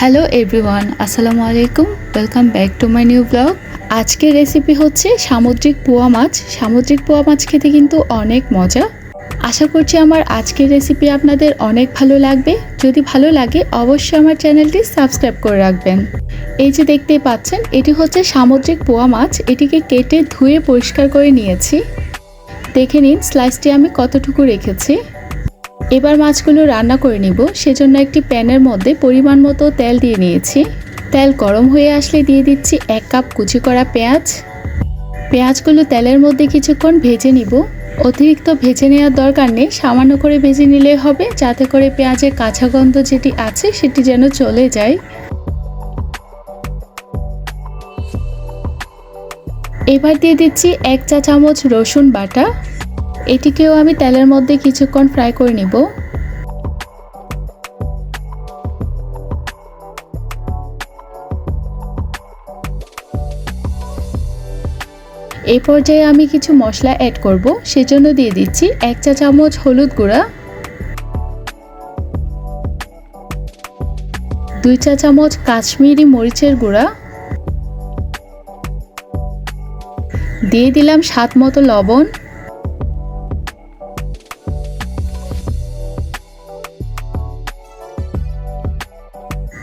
Hello everyone আসসালামু আলাইকুম welcome back to my new blog আজকের রেসিপি হচ্ছে সামুদ্রিক পোয়া মাছ। সামুদ্রিক পোয়া মাছ খেতে কিন্তু অনেক মজা। আশা করছি আমার আজকের রেসিপি আপনাদের অনেক ভালো লাগবে। যদি ভালো লাগে, অবশ্যই আমার চ্যানেলটি সাবস্ক্রাইব করে রাখবেন। এই যে দেখতেই পাচ্ছেন, এটি হচ্ছে সামুদ্রিক পোয়া মাছ। এটিকে কেটে ধুয়ে পরিষ্কার করে নিয়েছি। দেখে নিন স্লাইসটি আমি কতটুকু রেখেছি। এবার মাছগুলো রান্না করে নিব। সেজন্য একটি প্যানের মধ্যে পরিমাণ মতো তেল দিয়ে নিয়েছি। তেল গরম হয়ে আসলে দিয়ে দিচ্ছি এক কাপ কুচি করা পেঁয়াজ। পেঁয়াজগুলো তেলের মধ্যে কিছুক্ষণ ভেজে নিব। অতিরিক্ত ভেজে নেওয়ার দরকার নেই। সামান্য করে ভেজে নিলে হবে, যাতে করে পেঁয়াজের কাঁচা গন্ধ যেটি আছে সেটি যেন চলে যায়। এবার দিয়ে দিচ্ছি এক চা চামচ রসুন বাটা। এটিকেও আমি তেলের মধ্যে কিছুক্ষণ ফ্রাই করে নিব। এই পর্যায়ে আমি কিছু মশলা অ্যাড করব, সেজন্য দিয়ে দিচ্ছি এক চা চামচ হলুদ গুঁড়া, দুই চা চামচ কাশ্মীরি মরিচের গুঁড়া, দিয়ে দিলাম স্বাদ মতো লবণ।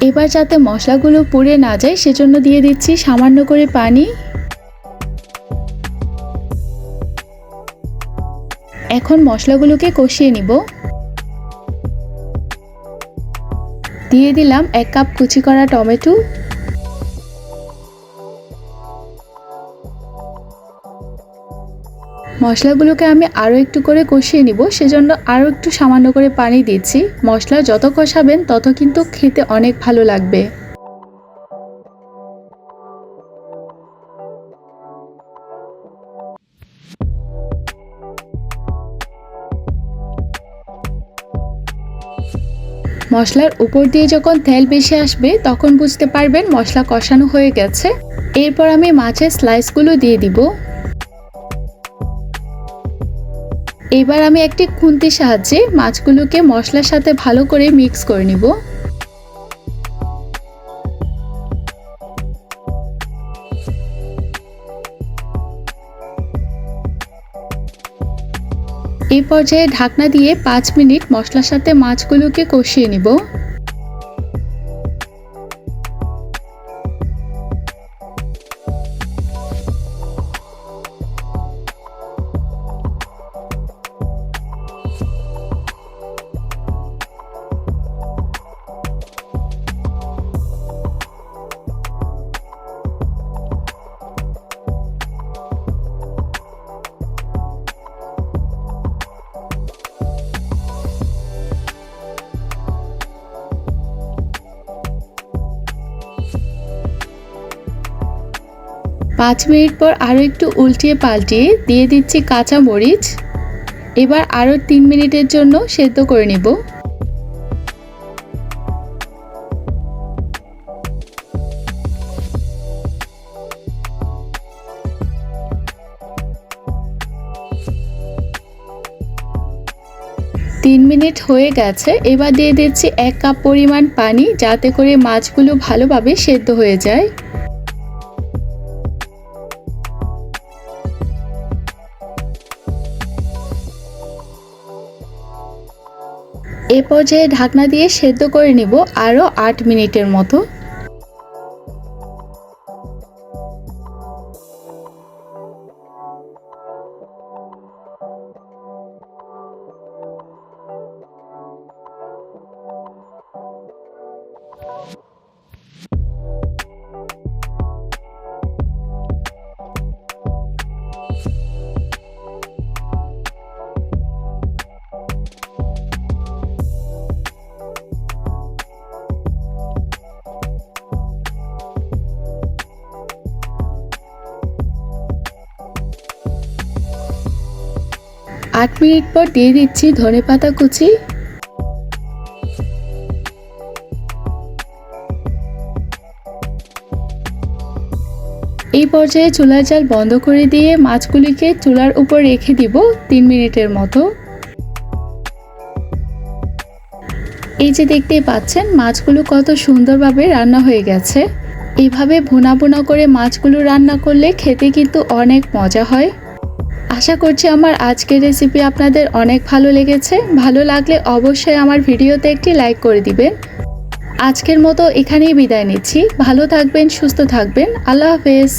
এবার যাতে মশলাগুলো পুড়ে না যায়, সেজন্য দিয়ে দিচ্ছি সামান্য করে পানি। এখন মশলাগুলোকে কষিয়ে নিব। দিয়ে দিলাম এক কাপ কুচি করা টমেটো। মশলাগুলোকে আমি আরও একটু করে কষিয়ে নিব, সেজন্য আরও একটু সামান্য করে পানি দিচ্ছি। মশলা যত কষাবেন, তত কিন্তু খেতে অনেক ভালো লাগবে। মশলার উপর দিয়ে যখন তেল বেশি আসবে, তখন বুঝতে পারবেন মশলা কষানো হয়ে গেছে। এরপর আমি মাছের স্লাইসগুলো দিয়ে দিব। এবার আমি একটি খুন্তির সাহায্যে মাছগুলোকে মশলার সাথে ভালো করে মিক্স করে নিব। এই পর্যায়ে ঢাকনা দিয়ে পাঁচ মিনিট মশলার সাথে মাছগুলোকে কষিয়ে নিব। পাঁচ মিনিট পর আরও একটু উল্টিয়ে পাল্টিয়ে দিয়ে দিচ্ছি কাঁচা মরিচ। এবার আরও তিন মিনিটের জন্য সেদ্ধ করে নেব। তিন মিনিট হয়ে গেছে, এবার দিয়ে দিচ্ছি এক কাপ পরিমাণ পানি যাতে করে মাছগুলো ভালোভাবে সেদ্ধ হয়ে যায়। এ পর্যায়ে ঢাকনা দিয়ে সেদ্ধ করে নেব আরও আট মিনিটের মতো। আট মিনিট পর দিয়ে দিচ্ছি ধনে পাতা কুচি। এই পর্যায়ে চুলার জাল বন্ধ করে দিয়ে মাছগুলিকে চুলার উপর রেখে দিব তিন মিনিটের মতো। এই যে দেখতে পাচ্ছেন, মাছগুলো কত সুন্দরভাবে রান্না হয়ে গেছে। এইভাবে ভুনা ভুনা করে মাছগুলো রান্না করলে খেতে কিন্তু অনেক মজা হয়। আশা করছি আমার আজকের রেসিপি আপনাদের অনেক ভালো লেগেছে। ভালো লাগলে অবশ্যই আমার ভিডিওতে একটি লাইক করে দিবেন। আজকের মতো এখানেই বিদায় নিচ্ছি। ভালো থাকবেন, সুস্থ থাকবেন। আল্লাহ হাফেজ।